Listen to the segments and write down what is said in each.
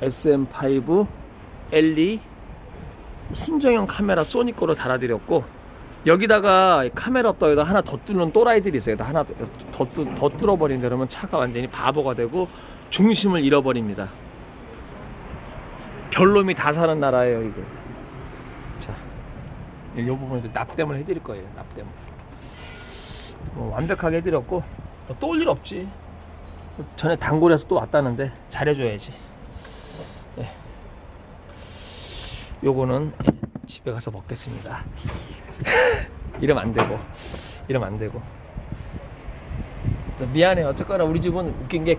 SM5 LE 순정형 카메라 소니 거로 달아드렸고 여기다가 카메라 없다고 하나 더 뚫는 또라이들이 있어요. 하나 더, 뚫- 더 뚫어버린다 그러면 차가 완전히 바보가 되고 중심을 잃어버립니다. 별놈이 다 사는 나라예요 이게. 자, 이 부분 이제 납땜을 해드릴 거예요. 납땜. 뭐 완벽하게 해드렸고 또 올 일 없지. 전에 단골에서 또 왔다는데 잘해줘야지. 예. 요거는 집에 가서 먹겠습니다. 이러면 안 되고, 이러면 안 되고. 미안해. 어쨌거나 우리 집은 웃긴 게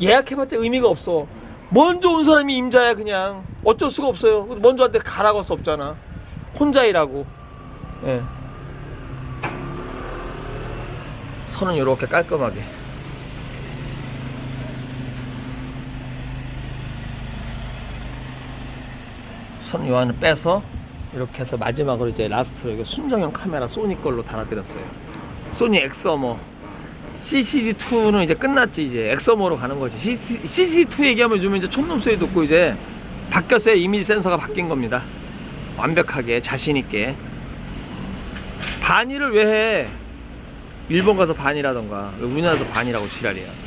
예약해봤자 의미가 없어. 먼저 온 사람이 임자야 그냥. 어쩔 수가 없어요. 먼저 한테 가라고 할 수 없잖아. 혼자 일하고. 예. 선은 이렇게 깔끔하게. 선 요한을 빼서 이렇게 해서 마지막으로 이제 라스트로 이게 순정형 카메라 소니 걸로 달아드렸어요. 소니 엑서머 CCD2는 이제 끝났지 이제 엑서머로 가는 거지. CCD2 얘기하면 요즘 이제 촌놈 소리 듣고 이제 바뀌었어요. 이미지 센서가 바뀐 겁니다. 완벽하게 자신 있게 반일을 왜 해? 일본 가서 반이라던가 왜 우리나라에서 반이라고 지랄이야.